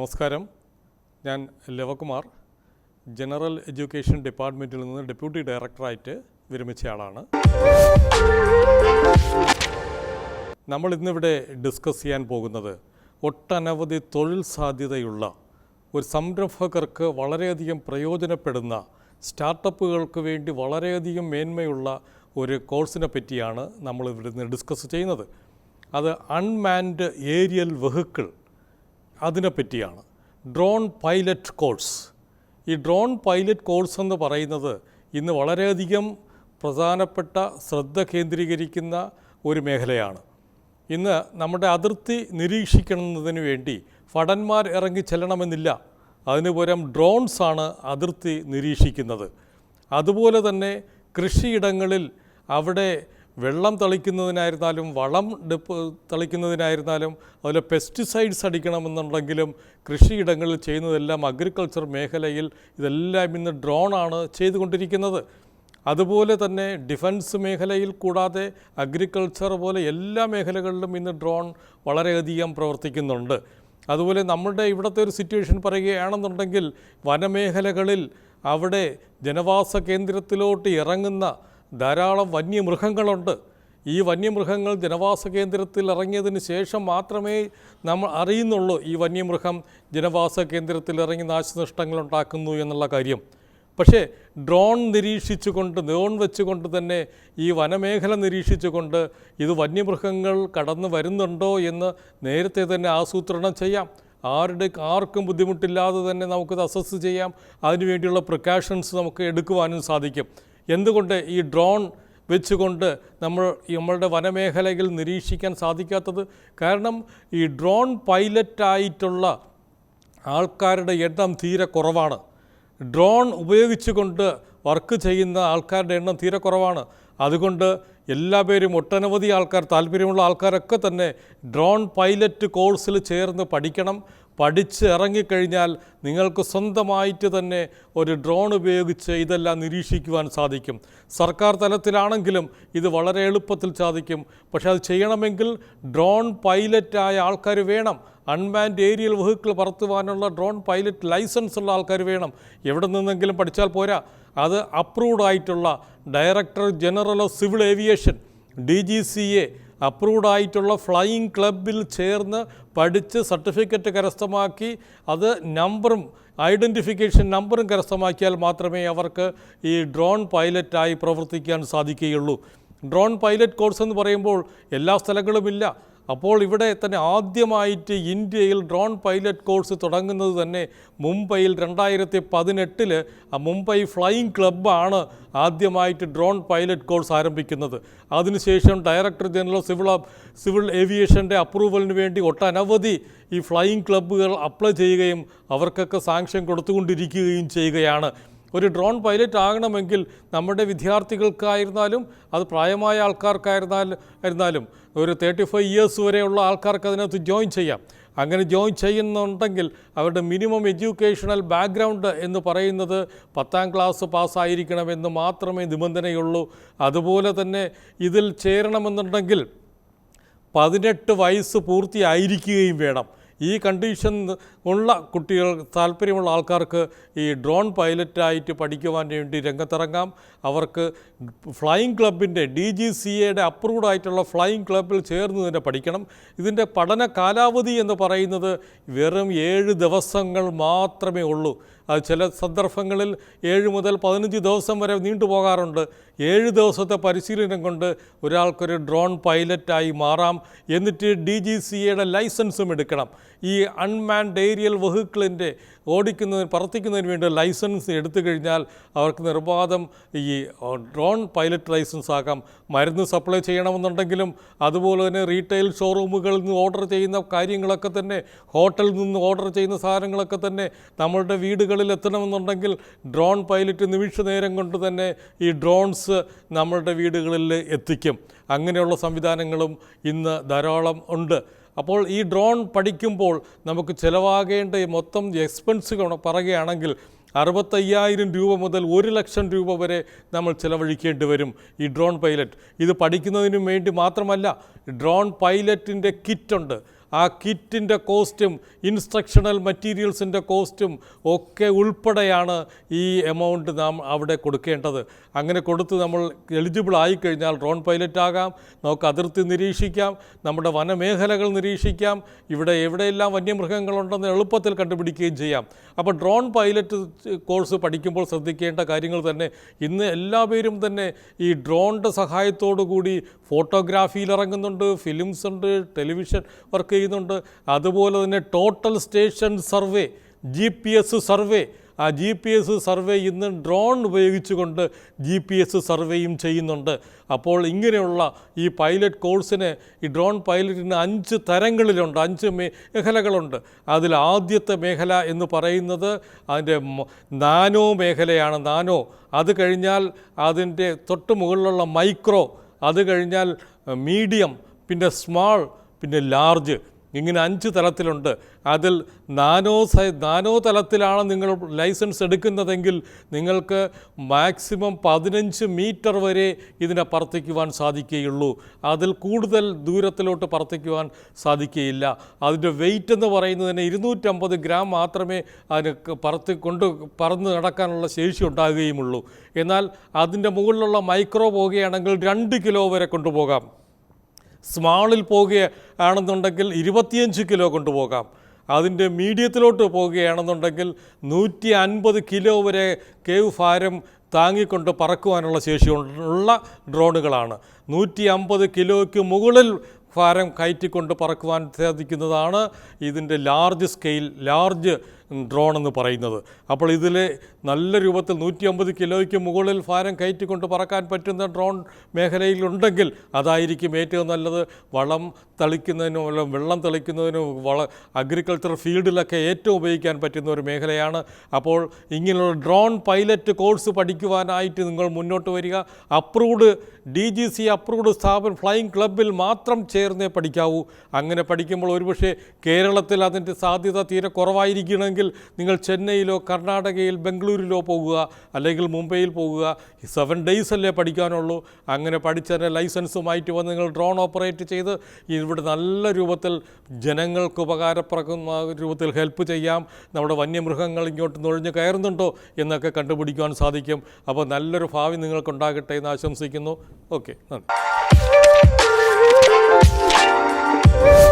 നമസ്കാരം. ഞാൻ Lavakumar. General education ഡിപ്പാർട്ട്മെന്റിൽ നിന്ന് ഡെപ്യൂട്ടി ഡയറക്ടറായിട്ട് വിരമിച്ചയാളാണ് നമ്മൾ ഇന്നിവിടെ ഡിസ്കസ് ചെയ്യാൻ പോകുന്നത് ഒട്ടനവധി തൊഴിൽ സാധ്യതയുള്ള ഒരു സംരംഭകർക്ക് വളരെയധികം പ്രയോജനപ്പെടുന്ന സ്റ്റാർട്ടപ്പുകൾക്ക് വേണ്ടി വളരെയധികം മേന്മയുള്ള ഒരു കോഴ്സിനെ പറ്റിയാണ് നമ്മൾ ഇവിടുന്ന് ഡിസ്കസ് ചെയ്യുന്നത്. അത് unmanned aerial vehicle അതിനെപ്പറ്റിയാണ്. Drone pilot course. ഈ ഡ്രോൺ പൈലറ്റ് കോഴ്സ് എന്ന് പറയുന്നത് ഇന്ന് വളരെയധികം പ്രധാനപ്പെട്ട ശ്രദ്ധ കേന്ദ്രീകരിക്കുന്ന ഒരു മേഖലയാണ്. ഇന്ന് നമ്മുടെ അതിർത്തി നിരീക്ഷിക്കുന്നതിന് വേണ്ടി ഭടന്മാർ ഇറങ്ങി ചെല്ലണമെന്നില്ല. അതിന് പകരം ഡ്രോൺസാണ് അതിർത്തി നിരീക്ഷിക്കുന്നത്. അതുപോലെ തന്നെ കൃഷിയിടങ്ങളിൽ അവിടെ വെള്ളം തളിക്കുന്നതിനായിരുന്നാലും വളം ഡെപ്പ് തളിക്കുന്നതിനായിരുന്നാലും അതുപോലെ പെസ്റ്റിസൈഡ്സ് അടിക്കണമെന്നുണ്ടെങ്കിലും കൃഷിയിടങ്ങളിൽ ചെയ്യുന്നതെല്ലാം അഗ്രികൾച്ചർ മേഖലയിൽ ഇതെല്ലാം ഇന്ന് ഡ്രോണാണ് ചെയ്തുകൊണ്ടിരിക്കുന്നത്. അതുപോലെ തന്നെ ഡിഫൻസ് മേഖലയിൽ കൂടാതെ അഗ്രികൾച്ചർ പോലെ എല്ലാ മേഖലകളിലും ഇന്ന് ഡ്രോൺ വളരെയധികം പ്രവർത്തിക്കുന്നുണ്ട്. അതുപോലെ നമ്മുടെ ഇവിടുത്തെ ഒരു സിറ്റുവേഷൻ പറയുകയാണെന്നുണ്ടെങ്കിൽ വനമേഖലകളിൽ അവിടെ ജനവാസ കേന്ദ്രത്തിലോട്ട് ഇറങ്ങുന്ന ധാരാളം വന്യമൃഗങ്ങളുണ്ട്. ഈ വന്യമൃഗങ്ങൾ ജനവാസ കേന്ദ്രത്തിൽ ഇറങ്ങിയതിന് ശേഷം മാത്രമേ നമ്മൾ അറിയുന്നുള്ളൂ ഈ വന്യമൃഗം ജനവാസ കേന്ദ്രത്തിൽ ഇറങ്ങി നാശനഷ്ടങ്ങൾ ഉണ്ടാക്കുന്നു എന്നുള്ള കാര്യം. പക്ഷേ ഡ്രോൺ നിരീക്ഷിച്ചുകൊണ്ട് ഡ്രോൺ വെച്ചുകൊണ്ട് തന്നെ ഈ വനമേഖല നിരീക്ഷിച്ചുകൊണ്ട് ഇത് വന്യമൃഗങ്ങൾ കടന്നു വരുന്നുണ്ടോ എന്ന് നേരത്തെ തന്നെ ആസൂത്രണം ചെയ്യാം. ആരുടെ ആർക്കും ബുദ്ധിമുട്ടില്ലാതെ തന്നെ നമുക്കത് അസസ് ചെയ്യാം. അതിനുവേണ്ടിയുള്ള പ്രിക്കോഷൻസ് നമുക്ക് എടുക്കുവാനും സാധിക്കും. എന്തുകൊണ്ട് ഈ ഡ്രോൺ വെച്ചുകൊണ്ട് നമ്മൾ നമ്മളുടെ വനമേഖലയിൽ നിരീക്ഷിക്കാൻ സാധിക്കാത്തത്? കാരണം ഈ ഡ്രോൺ പൈലറ്റായിട്ടുള്ള ആൾക്കാരുടെ എണ്ണം തീരെ കുറവാണ്. ഡ്രോൺ ഉപയോഗിച്ചുകൊണ്ട് വർക്ക് ചെയ്യുന്ന ആൾക്കാരുടെ എണ്ണം തീരെ കുറവാണ്. അതുകൊണ്ട് എല്ലാ പേരും ഒട്ടനവധി ആൾക്കാർ താല്പര്യമുള്ള ആൾക്കാരൊക്കെ തന്നെ ഡ്രോൺ പൈലറ്റ് കോഴ്സിൽ ചേർന്ന് പഠിക്കണം. പഠിച്ച് ഇറങ്ങിക്കഴിഞ്ഞാൽ നിങ്ങൾക്ക് സ്വന്തമായിട്ട് തന്നെ ഒരു ഡ്രോൺ ഉപയോഗിച്ച് ഇതെല്ലാം നിരീക്ഷിക്കുവാൻ സാധിക്കും. സർക്കാർ തലത്തിലാണെങ്കിലും ഇത് വളരെ എളുപ്പത്തിൽ സാധിക്കും. പക്ഷേ അത് ചെയ്യണമെങ്കിൽ ഡ്രോൺ പൈലറ്റായ ആൾക്കാർ വേണം. അൺമാൻഡ് ഏരിയൽ വെഹിക്കിൾ പറത്തുവാനുള്ള ഡ്രോൺ പൈലറ്റ് ലൈസൻസ് ഉള്ള ആൾക്കാർ വേണം. എവിടെ നിന്നെങ്കിലും പഠിച്ചാൽ പോരാ. അത് അപ്രൂവ്ഡ് ആയിട്ടുള്ള director general of civil aviation D G C A approved ആയിട്ടുള്ള ഫ്ലൈയിങ് ക്ലബിൽ ചേർന്ന് പഠിച്ച് സർട്ടിഫിക്കറ്റ് കരസ്ഥമാക്കി അത് നമ്പറും ഐഡന്റിഫിക്കേഷൻ നമ്പറും കരസ്ഥമാക്കിയാൽ മാത്രമേ അവർക്ക് ഈ ഡ്രോൺ പൈലറ്റായി പ്രവർത്തിക്കാൻ സാധിക്കുകയുള്ളൂ. ഡ്രോൺ പൈലറ്റ് കോഴ്സ് എന്ന് പറയുമ്പോൾ എല്ലാ സ്ഥലങ്ങളുമില്ല. അപ്പോൾ ഇവിടെ തന്നെ ആദ്യമായിട്ട് ഇന്ത്യയിൽ ഡ്രോൺ പൈലറ്റ് കോഴ്സ് തുടങ്ങുന്നത് തന്നെ മുംബൈയിൽ രണ്ടായിരത്തി പതിനെട്ടിൽ മുംബൈ ഫ്ലൈയിങ് ക്ലബ്ബാണ് ആദ്യമായിട്ട് ഡ്രോൺ പൈലറ്റ് കോഴ്സ് ആരംഭിക്കുന്നത്. അതിനുശേഷം ഡയറക്ടർ ജനറൽ സിവിൽ സിവിൽ ഏവിയേഷന്റെ അപ്രൂവലിന് വേണ്ടി ഒട്ടനവധി ഈ ഫ്ലൈയിങ് ക്ലബ്ബുകൾ അപ്ലൈ ചെയ്യുകയും അവർക്കൊക്കെ സാങ്ഷൻ കൊടുത്തുകൊണ്ടിരിക്കുകയും ചെയ്യുകയാണ്. ഒരു ഡ്രോൺ പൈലറ്റ് ആകണമെങ്കിൽ നമ്മുടെ വിദ്യാർത്ഥികൾക്കായിരുന്നാലും അത് പ്രായമായ ആൾക്കാർക്കായിരുന്നാലും ഒരു തേർട്ടി ഫൈവ് ഇയേഴ്സ് വരെയുള്ള ആൾക്കാർക്ക് അതിനകത്ത് ജോയിൻ ചെയ്യാം. അങ്ങനെ ജോയിൻ ചെയ്യുന്നുണ്ടെങ്കിൽ അവരുടെ മിനിമം എഡ്യൂക്കേഷണൽ ബാക്ക്ഗ്രൗണ്ട് എന്ന് പറയുന്നത് പത്താം ക്ലാസ് പാസ്സായിരിക്കണമെന്ന് മാത്രമേ നിബന്ധനയുള്ളൂ. അതുപോലെ തന്നെ ഇതിൽ ചേരണമെന്നുണ്ടെങ്കിൽ പതിനെട്ട് വയസ്സ് പൂർത്തിയായിരിക്കുകയും വേണം. ഈ കണ്ടീഷൻ ഉള്ള കുട്ടികൾ താല്പര്യമുള്ള ആൾക്കാർക്ക് ഈ ഡ്രോൺ പൈലറ്റായിട്ട് പഠിക്കുവാൻ വേണ്ടി രംഗത്തിറങ്ങാം. അവർക്ക് ഫ്ലൈയിങ് ക്ലബിന്റെ ഡി ജി സി എയുടെ അപ്രൂവ്ഡ് ആയിട്ടുള്ള ഫ്ലൈയിങ് ക്ലബിൽ ചേർന്ന് തന്നെ പഠിക്കണം. ഇതിന്റെ പഠന കാലാവധി എന്ന് പറയുന്നത് വെറും ഏഴ് ദിവസങ്ങൾ മാത്രമേ ഉള്ളൂ. ചില സന്ദർഭങ്ങളിൽ ഏഴ് മുതൽ പതിനഞ്ച് ദിവസം വരെ നീണ്ടുപോകാറുണ്ട് ഏഴ് ദിവസത്തെ പരിശീലനം കൊണ്ട് ഒരാൾക്കൊരു ഡ്രോൺ പൈലറ്റായി മാറാം. എന്നിട്ട് ഡി ജി സി എയുടെ ലൈസൻസും എടുക്കണം. ഈ അൺമാൻഡ് ഏരിയൽ വെഹിക്കിളിന്റെ ഓടിക്കുന്നതിന് പ്രവർത്തിക്കുന്നതിന് വേണ്ടി ലൈസൻസ് എടുത്തു കഴിഞ്ഞാൽ അവർക്ക് നിർബാധം ഈ ഡ്രോൺ പൈലറ്റ് ലൈസൻസ് ആക്കാം. മരുന്ന് സപ്ലൈ ചെയ്യണമെന്നുണ്ടെങ്കിലും അതുപോലെ തന്നെ റീറ്റെയിൽ ഷോറൂമുകളിൽ നിന്ന് ഓർഡർ ചെയ്യുന്ന കാര്യങ്ങളൊക്കെ തന്നെ ഹോട്ടലിൽ നിന്ന് ഓർഡർ ചെയ്യുന്ന സാധനങ്ങളൊക്കെ തന്നെ നമ്മളുടെ വീടുകളിൽ എത്തണമെന്നുണ്ടെങ്കിൽ ഡ്രോൺ പൈലറ്റ് നിമിഷ നേരം കൊണ്ട് തന്നെ ഈ ഡ്രോൺസ് നമ്മളുടെ വീടുകളിൽ എത്തിക്കും. അങ്ങനെയുള്ള സംവിധാനങ്ങളും ഇന്ന് ധാരാളം ഉണ്ട്. അപ്പോൾ ഈ ഡ്രോൺ പഠിക്കുമ്പോൾ നമുക്ക് ചിലവാകേണ്ട മൊത്തം എക്സ്പെൻസ് പറയുകയാണെങ്കിൽ അറുപത്തയ്യായിരം രൂപ മുതൽ ഒരു ലക്ഷം രൂപ വരെ നമ്മൾ ചിലവഴിക്കേണ്ടി വരും ഈ ഡ്രോൺ പൈലറ്റ് ഇത് പഠിക്കുന്നതിനും വേണ്ടി മാത്രമല്ല ഡ്രോൺ പൈലറ്റിന്റെ കിറ്റുണ്ട് ആ കിറ്റിന്റെ കോസ്റ്റും ഇൻസ്ട്രക്ഷണൽ മെറ്റീരിയൽസിന്റെ കോസ്റ്റും ഒക്കെ ഉൾപ്പെടെയാണ് ഈ എമൗണ്ട് നാം അവിടെ കൊടുക്കേണ്ടത്. അങ്ങനെ കൊടുത്ത് നമ്മൾ എലിജിബിൾ ആയിക്കഴിഞ്ഞാൽ ഡ്രോൺ പൈലറ്റ് ആകാം നമുക്ക് അതിർത്തി നിരീക്ഷിക്കാം നമ്മുടെ വനമേഖലകൾ നിരീക്ഷിക്കാം ഇവിടെ എവിടെയെല്ലാം വന്യമൃഗങ്ങളുണ്ടെന്ന് എളുപ്പത്തിൽ കണ്ടുപിടിക്കുകയും ചെയ്യാം. അപ്പോൾ ഡ്രോൺ പൈലറ്റ് കോഴ്സ് പഠിക്കുമ്പോൾ ശ്രദ്ധിക്കേണ്ട കാര്യങ്ങൾ തന്നെ ഇന്ന് എല്ലാ പേരും തന്നെ ഈ ഡ്രോണിന്റെ സഹായത്തോടു കൂടി ഫോട്ടോഗ്രാഫിയിൽ ഇറങ്ങുന്നുണ്ട് ഫിലിംസ് ഉണ്ട് ടെലിവിഷൻ വർക്ക് ചെയ്യുന്നുണ്ട്. അതുപോലെ തന്നെ total station survey G P S survey ആ ജി പി എസ് സർവേ ഇന്ന് ഡ്രോൺ ഉപയോഗിച്ചുകൊണ്ട് ജി പി എസ് സർവേയും ചെയ്യുന്നുണ്ട്. അപ്പോൾ ഇങ്ങനെയുള്ള ഈ പൈലറ്റ് കോഴ്സിന് ഈ ഡ്രോൺ പൈലറ്റിന് അഞ്ച് തരങ്ങളിലുണ്ട്. അഞ്ച് മേഖലകളുണ്ട്. അതിൽ ആദ്യത്തെ മേഖല എന്ന് പറയുന്നത് അതിന്റെ നാനോ മേഖലയാണ്. നാനോ. അത് കഴിഞ്ഞാൽ അതിന്റെ തൊട്ട് മുകളിലുള്ള മൈക്രോ അത് കഴിഞ്ഞാൽ മീഡിയം പിന്നെ സ്മാൾ പിന്നെ ലാർജ് ഇങ്ങനെ അഞ്ച് തലത്തിലുണ്ട്. അതിൽ നാനോ സൈ നാനോ തലത്തിലാണ് നിങ്ങൾ ലൈസൻസ് എടുക്കുന്നതെങ്കിൽ നിങ്ങൾക്ക് മാക്സിമം പതിനഞ്ച് മീറ്റർ വരെ ഇതിനെ പറത്തിക്കുവാൻ സാധിക്കുകയുള്ളൂ. അതിൽ കൂടുതൽ ദൂരത്തിലോട്ട് പറത്തിക്കുവാൻ സാധിക്കുകയില്ല. അതിന്റെ വെയിറ്റ് എന്ന് പറയുന്നതിന് ഇരുന്നൂറ്റമ്പത് ഗ്രാം മാത്രമേ അതിന് പറത്തി കൊണ്ട് പറന്ന് നടക്കാനുള്ള ശേഷി ഉണ്ടാകുകയുമുള്ളൂ. എന്നാൽ അതിന്റെ മുകളിലുള്ള മൈക്രോ പോകുകയാണെങ്കിൽ രണ്ട് കിലോ വരെ കൊണ്ടുപോകാം. സ്മാളിൽ പോകുകയാണെന്നുണ്ടെങ്കിൽ ഇരുപത്തിയഞ്ച് കിലോ കൊണ്ടുപോകാം. അതിന്റെ മീഡിയത്തിലോട്ട് പോവുകയാണെന്നുണ്ടെങ്കിൽ നൂറ്റി അൻപത് കിലോ വരെ കേവ് ഭാരം താങ്ങിക്കൊണ്ട് പറക്കുവാനുള്ള ശേഷിയുള്ള ഡ്രോണുകളാണ്. നൂറ്റി അമ്പത് കിലോയ്ക്ക് മുകളിൽ ഭാരം കയറ്റിക്കൊണ്ട് പറക്കുവാൻ സാധിക്കുന്നതാണ് ഇതിന്റെ ലാർജ് സ്കെയിൽ ലാർജ് ഡ്രോൺ എന്ന് പറയുന്നത്. അപ്പോൾ ഇതിൽ നല്ല രൂപത്തിൽ നൂറ്റി അമ്പത് കിലോയ്ക്ക് മുകളിൽ ഭാരം കയറ്റിക്കൊണ്ട് പറക്കാൻ പറ്റുന്ന ഡ്രോൺ മേഖലയിലുണ്ടെങ്കിൽ അതായിരിക്കും ഏറ്റവും നല്ലത്. വളം തളിക്കുന്നതിനും വെള്ളം തളിക്കുന്നതിനും വള അഗ്രികൾച്ചർ ഫീൽഡിലൊക്കെ ഏറ്റവും ഉപയോഗിക്കാൻ പറ്റുന്ന ഒരു മേഖലയാണ്. അപ്പോൾ ഇങ്ങനെയുള്ള ഡ്രോൺ പൈലറ്റ് കോഴ്സ് പഠിക്കുവാനായിട്ട് നിങ്ങൾ മുന്നോട്ട് വരിക. Approved D G C approved സ്ഥാപനം ഫ്ലൈയിങ് ക്ലബിൽ മാത്രം ചേർന്നേ പഠിക്കാവൂ. അങ്ങനെ പഠിക്കുമ്പോൾ ഒരുപക്ഷെ കേരളത്തിൽ അതിന്റെ സാധ്യത തീരെ കുറവായിരിക്കണമെങ്കിൽ നിങ്ങൾ ചെന്നൈയിലോ കർണാടകയിൽ ബംഗളൂരിലോ പോകുക അല്ലെങ്കിൽ മുംബൈയിൽ പോകുക. സെവൻ ഡേയ്സ് അല്ലേ പഠിക്കാനുള്ളൂ. അങ്ങനെ പഠിച്ചതിന്റെ ലൈസൻസുമായിട്ട് വന്ന് നിങ്ങൾ ഡ്രോൺ ഓപ്പറേറ്റ് ചെയ്ത് ഇവിടെ നല്ല രൂപത്തിൽ ജനങ്ങൾക്ക് ഉപകാരപ്രദമായ രൂപത്തിൽ ഹെൽപ്പ് ചെയ്യാം. നമ്മുടെ വന്യമൃഗങ്ങൾ ഇങ്ങോട്ട് നുഴഞ്ഞ് കയറുന്നുണ്ടോ എന്നൊക്കെ കണ്ടുപിടിക്കുവാൻ സാധിക്കും. അപ്പോൾ നല്ലൊരു ഭാവി നിങ്ങൾക്കുണ്ടാകട്ടെ എന്ന് ആശംസിക്കുന്നു. ഓക്കെ നന്ദി. Woo!